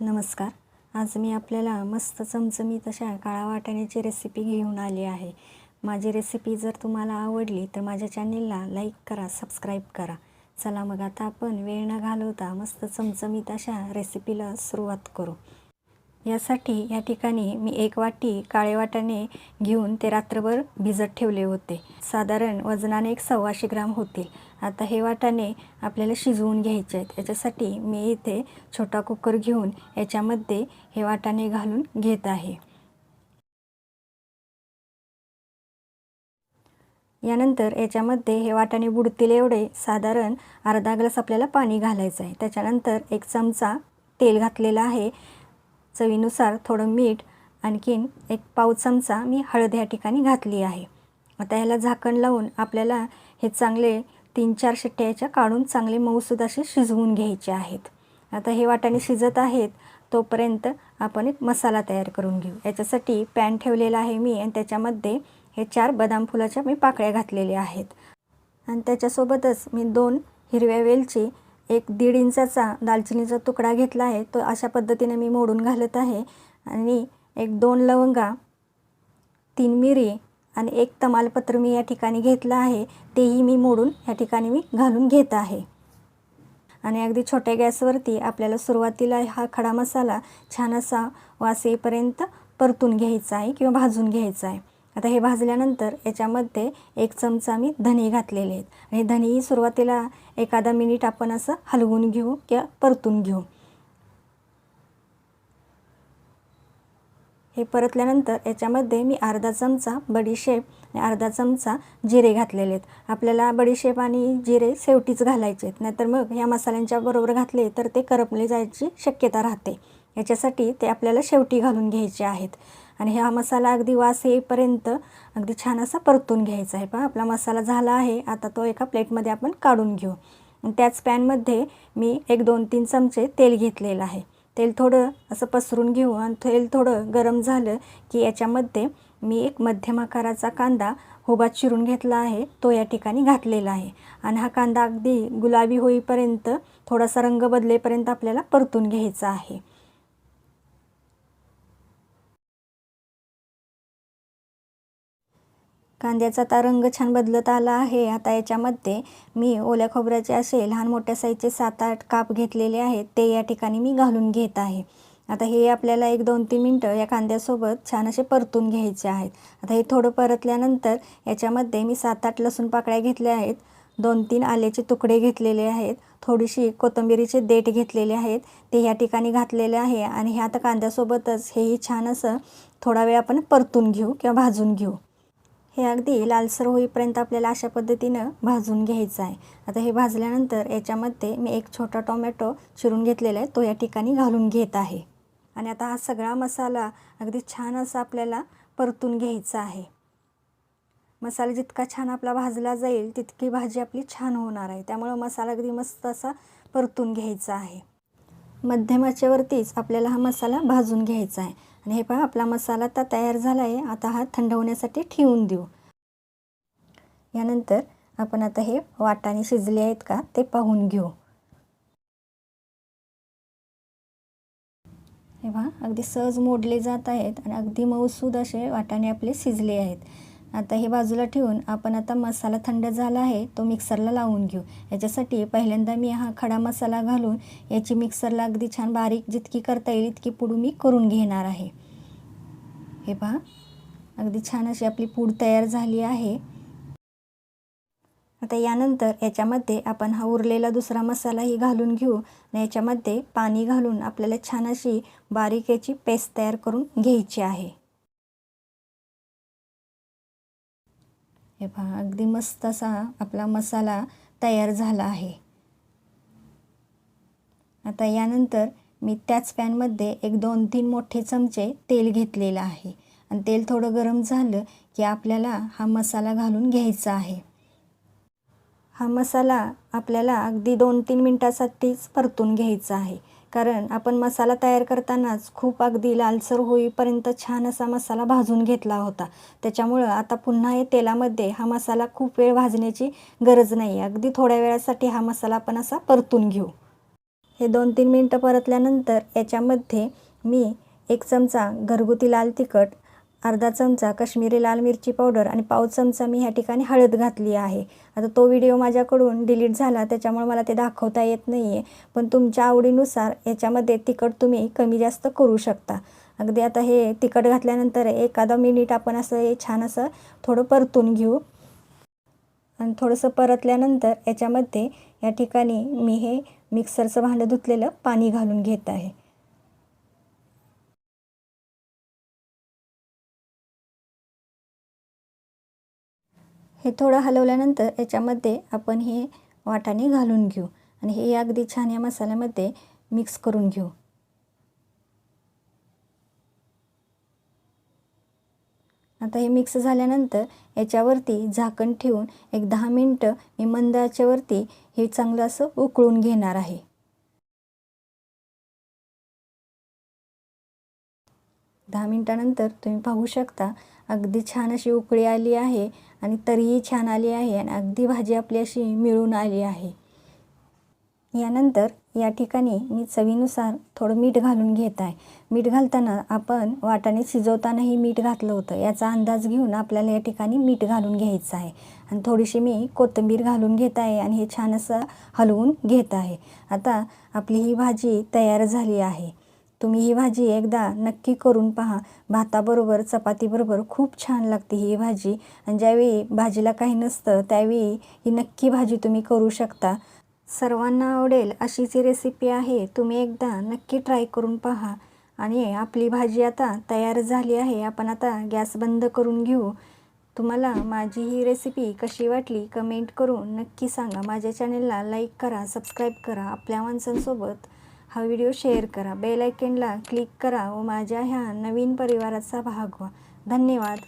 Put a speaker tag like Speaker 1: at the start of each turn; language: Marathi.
Speaker 1: नमस्कार. आज मी आपल्याला मस्त चमचमीत अशा काळा वाटाण्याची रेसिपी घेऊन आली आहे. माझी रेसिपी जर तुम्हाला आवडली तर माझ्या चॅनेलला लाईक करा सबस्क्राईब करा. चला मग आता आपण वेळ न घालवता मस्त चमचमीत अशा रेसिपीला सुरुवात करू. यासाठी या ठिकाणी मी एक वाटी काळे वाटाणे घेऊन ते रात्रभर भिजत ठेवले होते. साधारण वजनाने एक सव्वाशे ग्राम होतील. आता हे वाटाणे आपल्याला शिजवून घ्यायचे आहेत. याच्यासाठी मी इथे छोटा कुकर घेऊन याच्यामध्ये हे वाटाणे घालून घेत आहे. यानंतर याच्यामध्ये हे वाटाणे बुडतील एवढे साधारण अर्धा ग्लास आपल्याला पाणी घालायचं आहे. त्याच्यानंतर एक चमचा तेल घातलेला आहे. चवीनुसार थोडं मीठ आणखीन एक पाव चमचा मी हळद या ठिकाणी घातली आहे. आता ह्याला झाकण लावून आपल्याला हे चांगले तीन चार शिट्ट्या याच्या काढून चांगले मऊसूद असे शिजवून घ्यायचे आहेत. आता हे वाटाणे शिजत आहेत तोपर्यंत आपण एक मसाला तयार करून घेऊ. याच्यासाठी पॅन ठेवलेला आहे मी आणि त्याच्यामध्ये हे चार बदाम फुलाच्या मी पाकळ्या घातलेल्या आहेत. आणि त्याच्यासोबतच मी दोन हिरव्या वेलची एक दीड इंचाचा दालचिनीचा तुकडा घेतला आहे. तो अशा पद्धतीने मी मोडून घालत आहे. आणि एक दोन लवंगा तीन मिरी आणि एक तमालपत्र मी या ठिकाणी घेतलं आहे तेही मी मोडून या ठिकाणी मी घालून घेत आहे. आणि अगदी छोट्या गॅसवरती आपल्याला सुरुवातीला हा खडा मसाला छान असा वास येईपर्यंत परतून घ्यायचा आहे किंवा भाजून घ्यायचा आहे. आता हे भाजल्यानंतर याच्यामध्ये एक चमचा मी धने घातलेले आहेत. आणि धनेही सुरुवातीला एखादा मिनिट आपण असं हलवून घेऊ किंवा परतून घेऊ. हे परतल्यानंतर याच्यामध्ये मी अर्धा चमचा बडीशेप आणि अर्धा चमचा जिरे घातलेले आहेत. आपल्याला बडीशेप आणि जिरे शेवटीच घालायचे आहेत. नाहीतर मग ह्या मसाल्यांच्या बरोबर घातले तर ते करपले जायची शक्यता राहते. याच्यासाठी ते आपल्याला शेवटी घालून घ्यायचे आहेत. आणि हा मसाला अगदी वास येईपर्यंत अगदी छान असा परतून घ्यायचा आहे. पहा आपला मसाला झाला आहे. आता तो एका प्लेटमध्ये आपण काढून घेऊ. त्याच पॅनमध्ये मी एक दोन तीन चमचे तेल घेतलेलं आहे. तेल थोडं असं पसरून घेऊ आणि तेल थोडं गरम झालं की याच्यामध्ये मी एक मध्यम आकाराचा कांदा हुबा चिरून घेतला आहे. तो या ठिकाणी घातलेला आहे. आणि हा कांदा अगदी गुलाबी होईपर्यंत थोडासा रंग बदलेपर्यंत आपल्याला परतून घ्यायचा आहे. कांद्याचा आता रंग छान बदलत आला आहे. आता याच्यामध्ये मी ओल्या खोबऱ्याचे असे लहान मोठ्या साईजचे सात आठ काप घेतलेले आहेत. ते या ठिकाणी मी घालून घेत आहे. आता हे आपल्याला एक दोन तीन मिनटं या कांद्यासोबत छान असे परतून घ्यायचे आहेत. आता हे थोडं परतल्यानंतर याच्यामध्ये मी सात आठ लसूण पाकळ्या घेतल्या आहेत. दोन तीन आल्याचे तुकडे घेतलेले आहेत. थोडीशी कोथिंबिरीचे देठ घेतलेले आहेत. ते या ठिकाणी घातलेले आहे आणि हे आता कांद्यासोबतच हेही छान असं थोडा वेळ आपण परतून घेऊ किंवा भाजून घेऊ. हे अगदी लालसर होईपर्यंत आपल्याला अशा पद्धतीनं भाजून घ्यायचं आहे. आता हे भाजल्यानंतर याच्यामध्ये मी एक छोटा टोमॅटो चिरून घेतलेला आहे. तो या ठिकाणी घालून घेत आहे. आणि आता हा सगळा मसाला अगदी छान असा आपल्याला परतून घ्यायचा आहे. मसाला जितका छान आपला भाजला जाईल तितकी भाजी आपली छान होणार आहे. त्यामुळं मसाला अगदी मस्त असा परतून घ्यायचा आहे. मध्यमाच्यावरतीच आपल्याला हा मसाला भाजून घ्यायचा आहे. आणि हे पहा आपला मसाला आता तयार झाला आहे आता हा थंड होण्यासाठी ठेवून देऊ. यानंतर आपण आता हे वाटाणे शिजले आहेत का ते पाहून घेऊ. हे पहा अगदी सहज मोडले जात आहेत आणि अगदी मऊसूद असे वाटाणे आपले शिजले आहेत. आता हे बाजूला ठेवून आपण आता मसाला थंड झाला आहे तो मिक्सरला लावून घेऊ. याच्यासाठी पहिल्यांदा मी हा खडा मसाला घालून याची मिक्सरला अगदी छान बारीक जितकी करता येईल इतकी पूड मी करून घेणार आहे. हे पहा अगदी छान अशी आपली पूड तयार झाली आहे. आता यानंतर याच्यामध्ये आपण हा उरलेला दुसरा मसालाही घालून घेऊ आणि याच्यामध्ये पाणी घालून आपल्याला छान अशी बारीक याची पेस्ट तयार करून घ्यायची आहे. हे पहा अगदी मस्त असा आपला मसाला तयार झाला आहे. आता यानंतर मी त्याच पॅनमध्ये एक दोन तीन मोठे चमचे तेल घेतलेलं आहे. आणि तेल थोडं गरम झालं की आपल्याला हा मसाला घालून घ्यायचा आहे. हा मसाला आपल्याला अगदी दोन तीन मिनटासाठीच परतून घ्यायचा आहे. कारण आपण मसाला तयार करतानाच खूप अगदी लालसर होईपर्यंत छान असा मसाला भाजून घेतला होता. त्याच्यामुळं आता पुन्हा हे तेलामध्ये हा मसाला खूप वेळ भाजण्याची गरज नाही. अगदी थोड्या वेळासाठी हा मसाला आपण असा परतून घेऊ. हे दोन तीन मिनटं परतल्यानंतर याच्यामध्ये मी एक चमचा घरगुती लाल तिखट अर्धा चमचा काश्मीरी लाल मिरची पावडर आणि पाव चमचा मी ह्या ठिकाणी हळद घातली आहे. आता तो व्हिडिओ माझ्याकडून डिलीट झाला त्याच्यामुळे मला ते दाखवता येत नाही आहे पण तुमच्या आवडीनुसार याच्यामध्ये तिखट तुम्ही कमी जास्त करू शकता. अगदी आता हे तिखट घातल्यानंतर एखादा मिनिट आपण असं हे छान असं थोडं परतून घेऊ. आणि थोडंसं परतल्यानंतर याच्यामध्ये या ठिकाणी मी हे मिक्सरचं भांडं धुतलेलं पाणी घालून घेत आहे. हे थोडं हलवल्यानंतर याच्यामध्ये आपण हे वाटाणे घालून घेऊ. आणि हे अगदी छान या मसाल्यामध्ये मिक्स करून घेऊ. आता हे मिक्स झाल्यानंतर याच्यावरती झाकण ठेवून एक दहा मिनटं मी मंद आचेवरती हे चांगलं असं उकळून घेणार आहे. दहा मिनटानंतर तुम्ही पाहू शकता अगदी छान अशी उकळी आली आहे आणि तरीही छान आली आहे आणि अगदी भाजी आपली अशी मिळून आली आहे. यानंतर या ठिकाणी मी चवीनुसार थोडं मीठ घालून घेत आहे. मीठ घालताना आपण वाटाणे शिजवतानाही मीठ घातलं होतं. याचा अंदाज घेऊन आपल्याला या ठिकाणी मीठ घालून घ्यायचं आहे. आणि थोडीशी मी कोथिंबीर घालून घेत आहे आणि हे छान असं हलवून घेत आहे. आता आपली ही भाजी तयार झाली आहे. तुम्ही ही भाजी एकदा नक्की करून पहा. भाताबरोबर चपातीबरोबर खूप छान लागते ही भाजी. आणि ज्यावेळी भाजीला काही नसतं त्यावेळी ही नक्की भाजी तुम्ही करू शकता. सर्वांना आवडेल अशीच ही रेसिपी आहे. तुम्ही एकदा नक्की ट्राय करून पहा. आणि आपली भाजी आता तयार झाली आहे. आपण आता गॅस बंद करून घेऊ. तुम्हाला माझी ही रेसिपी कशी वाटली कमेंट करून नक्की सांगा. माझ्या चॅनलला लाईक करा सबस्क्राईब करा. आपल्या माणसांसोबत हा व्हिडिओ शेअर करा. बेल आयकनला क्लिक करा व माझ्या ह्या नवीन परिवाराचा भाग व्हा. धन्यवाद.